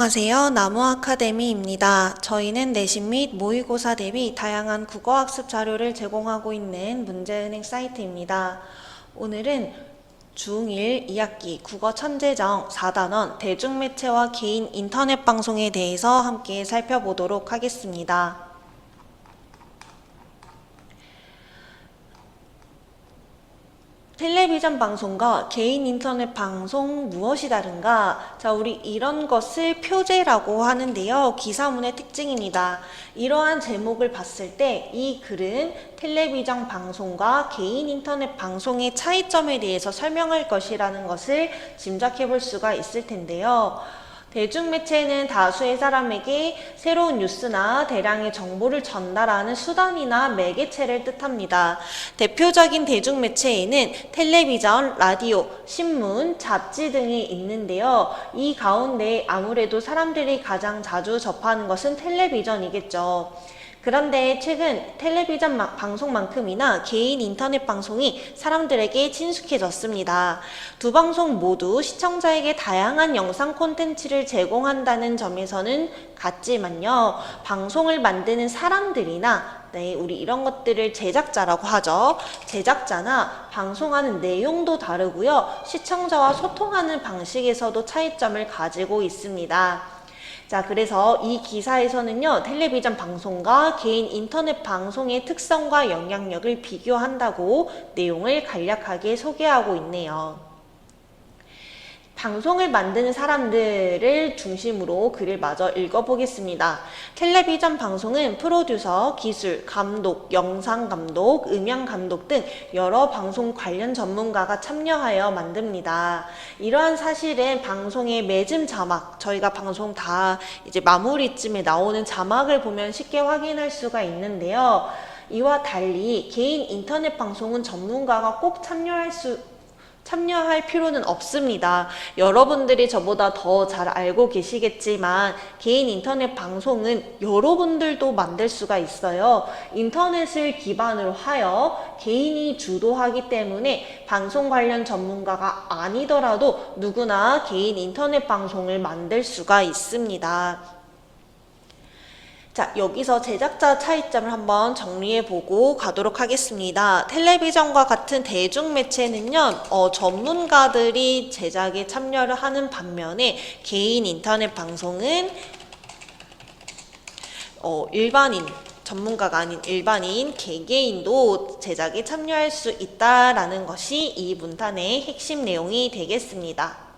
안녕하세요. 나무 아카데미입니다. 저희는 내신 및 모의고사 대비 다양한 국어학습 자료를 제공하고 있는 문제은행 사이트입니다. 오늘은 중1 2학기 국어 천재정 4단원 대중매체와 개인 인터넷 방송에 대해서 함께 살펴보도록 하겠습니다. 텔레비전 방송과 개인 인터넷 방송 무엇이 다른가? 자, 우리 이런 것을 표제라고 하는데요. 기사문의 특징입니다. 이러한 제목을 봤을 때 이 글은 텔레비전 방송과 개인 인터넷 방송의 차이점에 대해서 설명할 것이라는 것을 짐작해 볼 수가 있을 텐데요. 대중매체는 다수의 사람에게 새로운 뉴스나 대량의 정보를 전달하는 수단이나 매개체를 뜻합니다. 대표적인 대중매체에는 텔레비전, 라디오, 신문, 잡지 등이 있는데요. 이 가운데 아무래도 사람들이 가장 자주 접하는 것은 텔레비전이겠죠. 그런데 최근 텔레비전 마- 방송만큼이나 개인 인터넷 방송이 사람들에게 친숙해졌습니다. 두 방송 모두 시청자에게 다양한 영상 콘텐츠를 제공한다는 점에서는 같지만요. 방송을 만드는 사람들이나 네, 우리 이런 것들을 제작자라고 하죠. 제작자나 방송하는 내용도 다르고요. 시청자와 소통하는 방식에서도 차이점을 가지고 있습니다. 자, 그래서 이 기사에서는요, 텔레비전 방송과 개인 인터넷 방송의 특성과 영향력을 비교한다고 내용을 간략하게 소개하고 있네요. 방송을 만드는 사람들을 중심으로 글을 마저 읽어보겠습니다. 텔레비전 방송은 프로듀서, 기술, 감독, 영상 감독, 음향 감독 등 여러 방송 관련 전문가가 참여하여 만듭니다. 이러한 사실은 방송의 매즘 자막, 저희가 방송 다 이제 마무리쯤에 나오는 자막을 보면 쉽게 확인할 수가 있는데요. 이와 달리 개인 인터넷 방송은 전문가가 꼭 참여할 수 참여할 필요는 없습니다. 여러분들이 저보다 더 잘 알고 계시겠지만 개인 인터넷 방송은 여러분들도 만들 수가 있어요. 인터넷을 기반으로 하여 개인이 주도하기 때문에 방송 관련 전문가가 아니더라도 누구나 개인 인터넷 방송을 만들 수가 있습니다. 자, 여기서 제작자 차이점을 한번 정리해 보고 가도록 하겠습니다. 텔레비전과 같은 대중 매체는요, 어, 전문가들이 제작에 참여를 하는 반면에 개인 인터넷 방송은 어, 일반인, 전문가가 아닌 일반인, 개개인도 제작에 참여할 수 있다라는 것이 이 문단의 핵심 내용이 되겠습니다.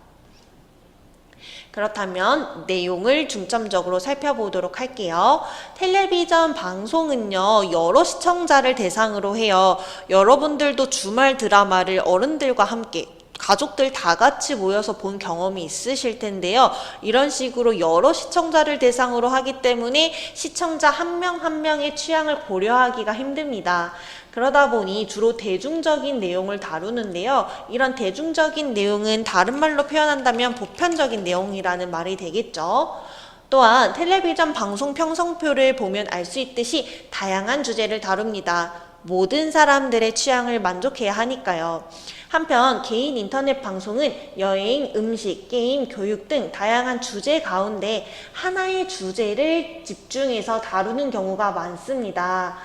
그렇다면 내용을 중점적으로 살펴보도록 할게요. 텔레비전 방송은요, 여러 시청자를 대상으로 해요. 여러분들도 주말 드라마를 어른들과 함께 가족들 다 같이 모여서 본 경험이 있으실 텐데요. 이런 식으로 여러 시청자를 대상으로 하기 때문에 시청자 한명한 명의 취향을 고려하기가 힘듭니다. 그러다 보니 주로 대중적인 내용을 다루는데요. 이런 대중적인 내용은 다른 말로 표현한다면 보편적인 내용이라는 말이 되겠죠. 또한 텔레비전 방송 평성표를 보면 알 수 있듯이 다양한 주제를 다룹니다. 모든 사람들의 취향을 만족해야 하니까요. 한편 개인 인터넷 방송은 여행, 음식, 게임, 교육 등 다양한 주제 가운데 하나의 주제를 집중해서 다루는 경우가 많습니다.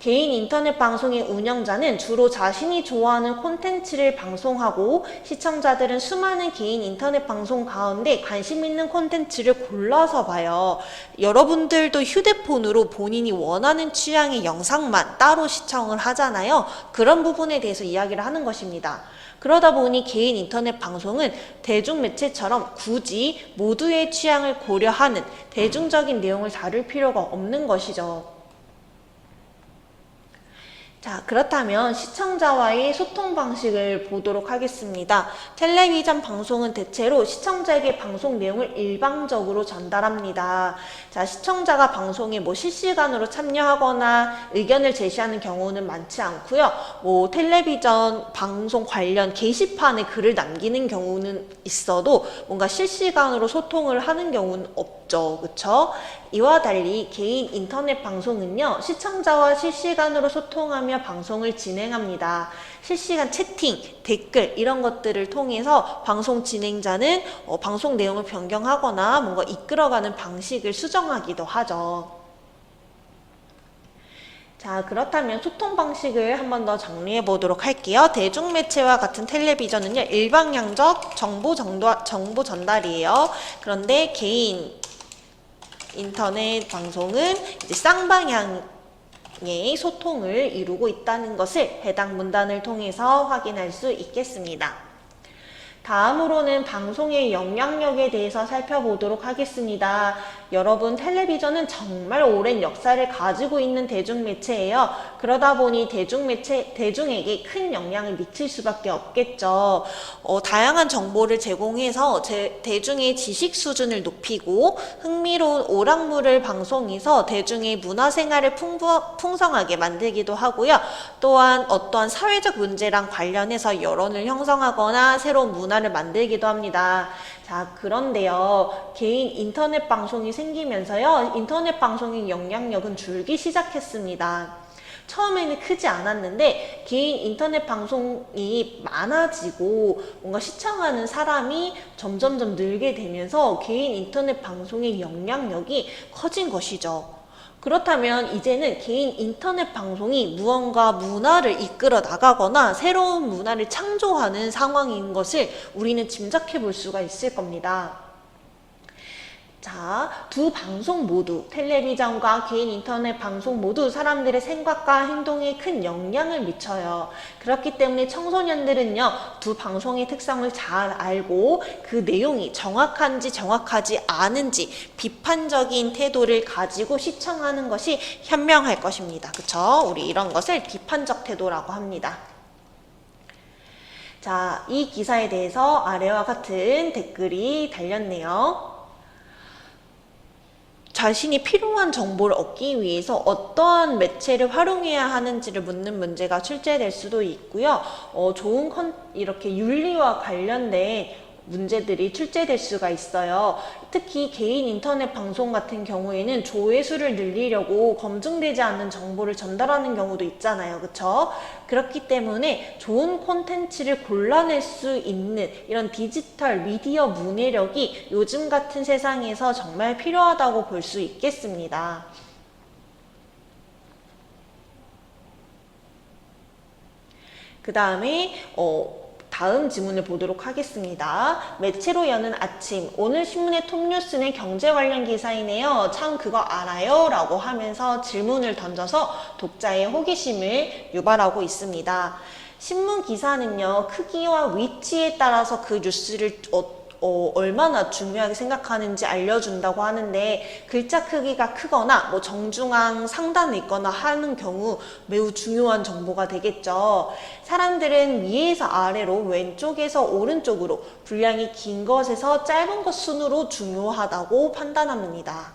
개인 인터넷 방송의 운영자는 주로 자신이 좋아하는 콘텐츠를 방송하고 시청자들은 수많은 개인 인터넷 방송 가운데 관심 있는 콘텐츠를 골라서 봐요. 여러분들도 휴대폰으로 본인이 원하는 취향의 영상만 따로 시청을 하잖아요. 그런 부분에 대해서 이야기를 하는 것입니다. 그러다 보니 개인 인터넷 방송은 대중매체처럼 굳이 모두의 취향을 고려하는 대중적인 내용을 다룰 필요가 없는 것이죠. 자, 그렇다면 시청자와의 소통 방식을 보도록 하겠습니다. 텔레비전 방송은 대체로 시청자에게 방송 내용을 일방적으로 전달합니다. 자, 시청자가 방송에 뭐 실시간으로 참여하거나 의견을 제시하는 경우는 많지 않고요. 뭐 텔레비전 방송 관련 게시판에 글을 남기는 경우는 있어도 뭔가 실시간으로 소통을 하는 경우는 없 없죠. 그쵸? 이와 달리 개인 인터넷 방송은요, 시청자와 실시간으로 소통하며 방송을 진행합니다. 실시간 채팅, 댓글, 이런 것들을 통해서 방송 진행자는 어, 방송 내용을 변경하거나 뭔가 이끌어가는 방식을 수정하기도 하죠. 자, 그렇다면 소통 방식을 한 번 더 정리해 보도록 할게요. 대중매체와 같은 텔레비전은요, 일방향적 정보 정도, 정보 전달이에요. 그런데 개인 인터넷 방송은 이제 쌍방향의 소통을 이루고 있다는 것을 해당 문단을 통해서 확인할 수 있겠습니다. 다음으로는 방송의 영향력에 대해서 살펴보도록 하겠습니다. 여러분, 텔레비전은 정말 오랜 역사를 가지고 있는 대중매체예요. 그러다 보니 대중매체, 대중에게 큰 영향을 미칠 수밖에 없겠죠. 어, 다양한 정보를 제공해서 제, 대중의 지식 수준을 높이고 흥미로운 오락물을 방송해서 대중의 문화생활을 풍부, 풍성하게 만들기도 하고요. 또한 어떠한 사회적 문제랑 관련해서 여론을 형성하거나 새로운 문화를 만들기도 합니다. 자, 그런데요. 개인 인터넷 방송이 생기면서요. 인터넷 방송의 영향력은 줄기 시작했습니다. 처음에는 크지 않았는데 개인 인터넷 방송이 많아지고 뭔가 시청하는 사람이 점점점 늘게 되면서 개인 인터넷 방송의 영향력이 커진 것이죠. 그렇다면 이제는 개인 인터넷 방송이 무언가 문화를 이끌어 나가거나 새로운 문화를 창조하는 상황인 것을 우리는 짐작해 볼 수가 있을 겁니다. 자, 두 방송 모두, 텔레비전과 개인 인터넷 방송 모두 사람들의 생각과 행동에 큰 영향을 미쳐요. 그렇기 때문에 청소년들은요, 두 방송의 특성을 잘 알고 그 내용이 정확한지 정확하지 않은지 비판적인 태도를 가지고 시청하는 것이 현명할 것입니다. 그쵸? 우리 이런 것을 비판적 태도라고 합니다. 자, 이 기사에 대해서 아래와 같은 댓글이 달렸네요. 자신이 필요한 정보를 얻기 위해서 어떠한 매체를 활용해야 하는지를 묻는 문제가 출제될 수도 있고요. 어, 좋은 컨, 이렇게 윤리와 관련된 문제들이 출제될 수가 있어요. 특히 개인 인터넷 방송 같은 경우에는 조회수를 늘리려고 검증되지 않는 정보를 전달하는 경우도 있잖아요. 그쵸? 그렇기 때문에 좋은 콘텐츠를 골라낼 수 있는 이런 디지털 미디어 문해력이 요즘 같은 세상에서 정말 필요하다고 볼 수 있겠습니다. 그 다음에 어, 다음 지문을 보도록 하겠습니다. 매체로 여는 아침. 오늘 신문의 톱뉴스는 경제 관련 기사이네요. 참 그거 알아요? 라고 하면서 질문을 던져서 독자의 호기심을 유발하고 있습니다. 신문 기사는요, 크기와 위치에 따라서 그 뉴스를 어, 어, 얼마나 중요하게 생각하는지 알려준다고 하는데 글자 크기가 크거나 뭐 정중앙 상단에 있거나 하는 경우 매우 중요한 정보가 되겠죠. 사람들은 위에서 아래로 왼쪽에서 오른쪽으로 분량이 긴 것에서 짧은 것 순으로 중요하다고 판단합니다.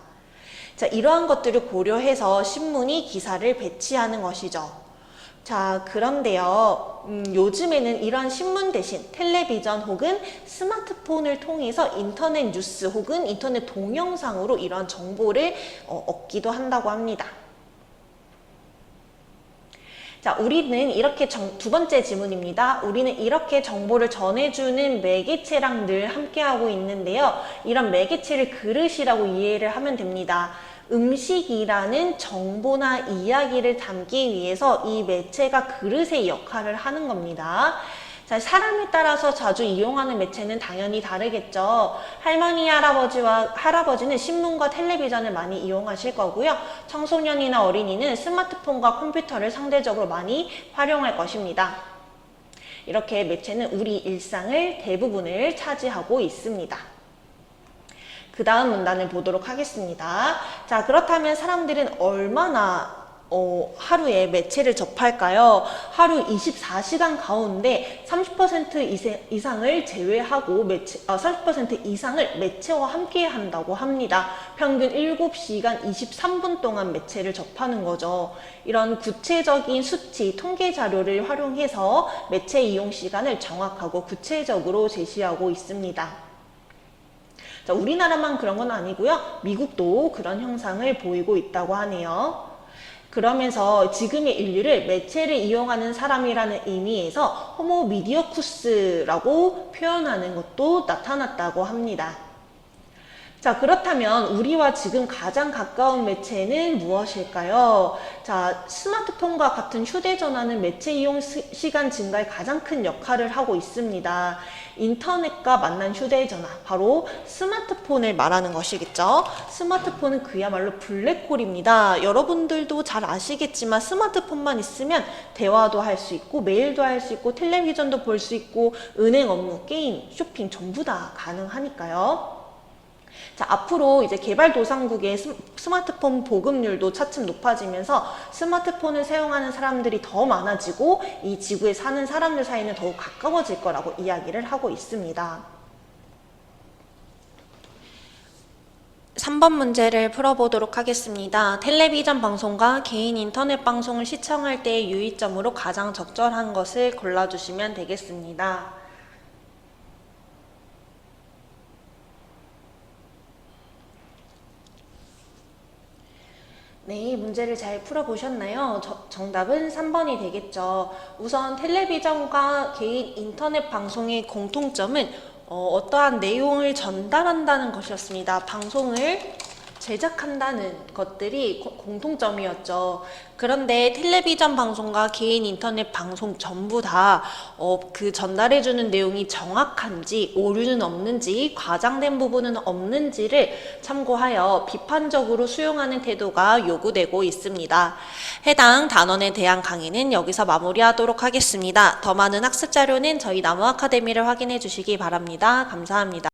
자, 이러한 것들을 고려해서 신문이 기사를 배치하는 것이죠. 자, 그런데요, 음, 요즘에는 이런 신문 대신 텔레비전 혹은 스마트폰을 통해서 인터넷 뉴스 혹은 인터넷 동영상으로 이런 정보를 어, 얻기도 한다고 합니다. 자, 우리는 이렇게 정, 두 번째 지문입니다. 우리는 이렇게 정보를 전해주는 매개체랑 늘 함께하고 있는데요. 이런 매개체를 그릇이라고 이해를 하면 됩니다. 음식이라는 정보나 이야기를 담기 위해서 이 매체가 그릇의 역할을 하는 겁니다. 자, 사람에 따라서 자주 이용하는 매체는 당연히 다르겠죠. 할머니, 할아버지와 할아버지는 신문과 텔레비전을 많이 이용하실 거고요. 청소년이나 어린이는 스마트폰과 컴퓨터를 상대적으로 많이 활용할 것입니다. 이렇게 매체는 우리 일상을 대부분을 차지하고 있습니다. 그 다음 문단을 보도록 하겠습니다. 자, 그렇다면 사람들은 얼마나 어, 하루에 매체를 접할까요? 하루 24시간 가운데 30% 이상을 제외하고 매체, 어, 30% 이상을 매체와 함께 한다고 합니다. 평균 7시간 23분 동안 매체를 접하는 거죠. 이런 구체적인 수치, 통계 자료를 활용해서 매체 이용 시간을 정확하고 구체적으로 제시하고 있습니다. 자, 우리나라만 그런 건 아니고요. 미국도 그런 형상을 보이고 있다고 하네요. 그러면서 지금의 인류를 매체를 이용하는 사람이라는 의미에서 호모 미디어쿠스라고 표현하는 것도 나타났다고 합니다. 자, 그렇다면 우리와 지금 가장 가까운 매체는 무엇일까요? 자, 스마트폰과 같은 휴대전화는 매체 이용 시- 시간 증가에 가장 큰 역할을 하고 있습니다. 인터넷과 만난 휴대전화, 바로 스마트폰을 말하는 것이겠죠? 스마트폰은 그야말로 블랙홀입니다. 여러분들도 잘 아시겠지만 스마트폰만 있으면 대화도 할 수 있고, 메일도 할 수 있고, 텔레비전도 볼 수 있고, 은행 업무, 게임, 쇼핑 전부 다 가능하니까요. 자, 앞으로 이제 개발도상국의 스- 스마트폰 보급률도 차츰 높아지면서 스마트폰을 사용하는 사람들이 더 많아지고 이 지구에 사는 사람들 사이는 더욱 가까워질 거라고 이야기를 하고 있습니다. 3번 문제를 풀어보도록 하겠습니다. 텔레비전 방송과 개인 인터넷 방송을 시청할 때의 유의점으로 가장 적절한 것을 골라주시면 되겠습니다. 네, 문제를 잘 풀어보셨나요? 저- 정답은 3번이 되겠죠. 우선 텔레비전과 개인 인터넷 방송의 공통점은 어, 떠한 내용을 전달한다는 것이었습니다. 방송을 제작한다는 것들이 고- 공통점이었죠. 그런데 텔레비전 방송과 개인 인터넷 방송 전부 다 어, 그 전달해주는 내용이 정확한지, 오류는 없는지, 과장된 부분은 없는지를 참고하여 비판적으로 수용하는 태도가 요구되고 있습니다. 해당 단원에 대한 강의는 여기서 마무리하도록 하겠습니다. 더 많은 학습 자료는 저희 나무 아카데미를 확인해 주시기 바랍니다. 감사합니다.